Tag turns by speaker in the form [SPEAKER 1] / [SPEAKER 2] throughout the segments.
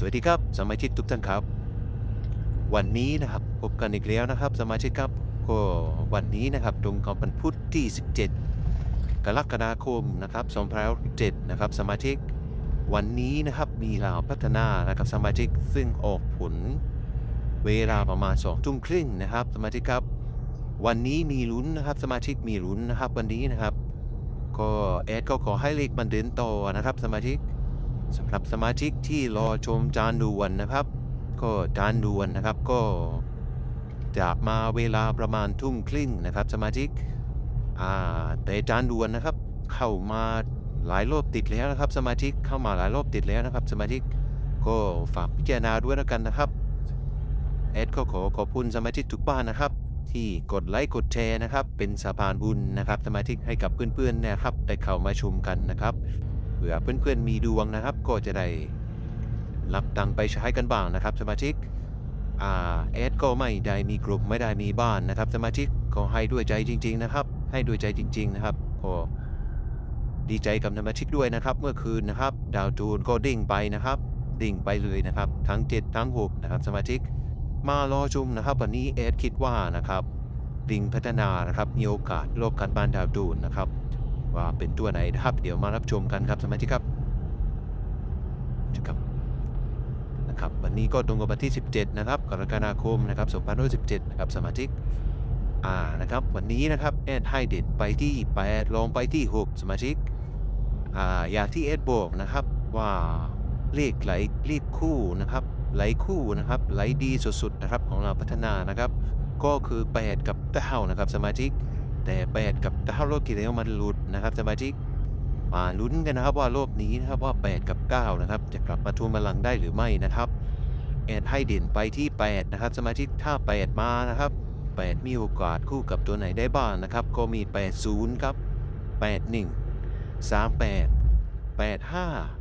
[SPEAKER 1] สวัสดีครับ สมาชิกทุกท่านครับ วันนี้นะครับพบกันอีกแล้วนะครับ สมาชิกครับก็วันนี้นะครับตรงกับวันพุธที่ 17 กรกฎาคมนะครับ2017นะครับสมาชิก วันนี้นะครับมีข่าวพัฒนานะครับสมาชิกซึ่งออกผลเวลาประมาณ2ทุ่มครึ่งนะครับ สมาชิกครับ วันนี้มีลุ้นนะครับ สมาชิกมีลุ้นนะครับ วันนี้นะครับ ก็แอดก็ขอให้เลขมันเดินต่อนะครับ สมาชิก สำหรับสมาชิกที่รอชมจานด่วนนะครับ ก็จานด่วนนะครับก็จะมาเวลาประมาณทุ่มครึ่งนะครับ สมาชิกอ่าแต่จานด่วนนะครับ เข้ามาหลายรอบติดแล้วนะครับ สมาชิกเข้ามาหลายรอบติดแล้วนะครับ สมาชิกก็ฝากพิจารณาด้วยแล้วกันนะครับแอดก็ขอขอบคุณสมาชิกทุกบ้านนะครับ ที่กดไลค์กดแชร์นะครับ เป็นสะพานบุญนะครับ สมาชิกให้กับเพื่อนๆนะครับได้เข้ามาชมกันนะครับ เผื่อเพื่อนๆมีดวงนะครับ ก็จะได้รับตังไปใช้กันบ้างนะครับ สมาชิกอ่าแอดก็ไม่ได้มีกลุ่มไม่ได้มีบ้านนะครับ สมาชิกก็ให้ด้วยใจจริง ๆ นะครับ ให้ด้วยใจจริง ๆ นะครับก็ดีใจกับสมาชิกด้วยนะครับ เมื่อคืนนะครับ ดาวจูนก็ดิ่งไปนะครับ ดิ่งไปเลยนะครับ ทั้ง 7 ทั้ง6นะครับ สมาชิก มารอชมนะครับ วันนี้แอดคิดว่านะครับดิ่งพัฒนานะครับมีโอกาสโลกการบ้านดาวจูนนะครับ ว่าเป็นตัวไหนนะครับ เดี๋ยวมารับชมกันครับสมาชิกครับครับนะครับวันนี้ก็ตรงกับวันที่ 17 นะครับกรกฎาคมนะครับ2017นะครับสมาชิกอ่านะครับวันนี้นะครับแอดให้เด่นไปที่ 8ลงไปที่ 6 สมาชิกอ่าอย่างที่แอดบอกนะครับว่าเลขไหลเลขคู่นะครับไหลคู่นะครับไหลดีสุดๆนะครับของเราพัฒนานะครับ ก็คือ 8 กับ9นะครับสมาชิก แต่8กับ9รอบที่แล้วมันหลุดนะครับสมาชิกมาลุ้นกันนะครับว่ารอบนี้นะครับว่า 8 กับ 9 นะครับ จะกลับมาทวงบัลลังได้หรือไม่นะครับแอดให้เด่นไปที่ 8 นะครับ สมาชิกถ้า 8 มานะครับ 8 มีโอกาสคู่กับตัวไหนได้บ้างนะครับ ก็มี 80 ครับ 81 38 85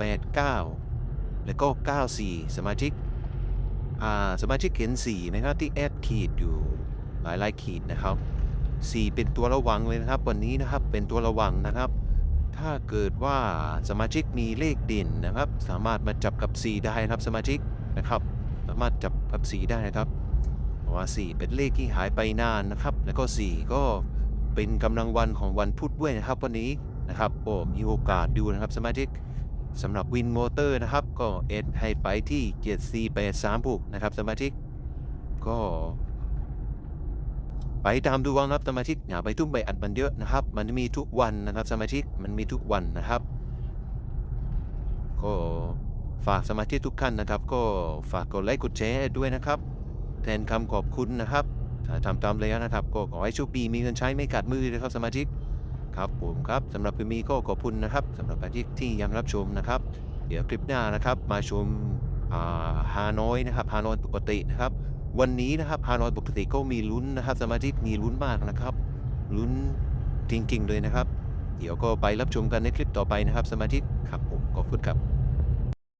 [SPEAKER 1] 89 แล้วก็ 94 สมาชิกอ่าสมาชิกเห็นสีนะครับที่แอดขีดอยู่หลายๆขีดนะครับ สีเป็นตัวระวังเลยนะครับ วันนี้นะครับเป็นตัวระวังนะครับ ถ้าเกิดว่าสมาชิกมีเลขเด่นนะครับ สามารถมาจับกับสีได้นะครับสมาชิกนะครับ สามารถจับกับสีได้นะครับเพราะว่าสีเป็นเลขที่หายไปนานนะครับ แล้วก็สีก็เป็นกำลังวันของวันพุธด้วยนะครับ วันนี้นะครับโอ้มีโอกาสดูนะครับสมาชิกสำหรับวินมอเตอร์นะครับ ก็เอสให้ไปที่ 7483นะครับสมาชิกก็ ไปตามดูวังนรับสมาชิกอย่าไปทุ่มไปอัดมันเยอะนะครับ มันมีทุกวันนะครับสมาชิกมันมีทุกวันนะครับก็ฝากสมาชิกทุกท่านนะครับ ก็ฝากกดไลค์กดแชร์ด้วยนะครับ แทนคำขอบคุณนะครับถ้าทำตามแล้วนะครับ ก็ขอให้โชคดีมีเงินใช้ไม่ขาดมือนะครับสมาชิกครับผมครับสำหรับคลิปนี้ก็ขอบคุณนะครับสำหรับการที่ที่ยังรับชมนะครับ เดี๋ยวคลิปหน้านะครับ มาชมฮานอยนะครับฮานอยปกตินะครับ วันนี้นะครับฮานอยปกติก็มีลุ้นนะครับสมาชิกมีลุ้นมากนะครับลุ้นจริงๆเลยนะครับ เดี๋ยวก็ไปรับชมกันในคลิปต่อไปนะครับ สมาชิกครับผมขอบคุณครับ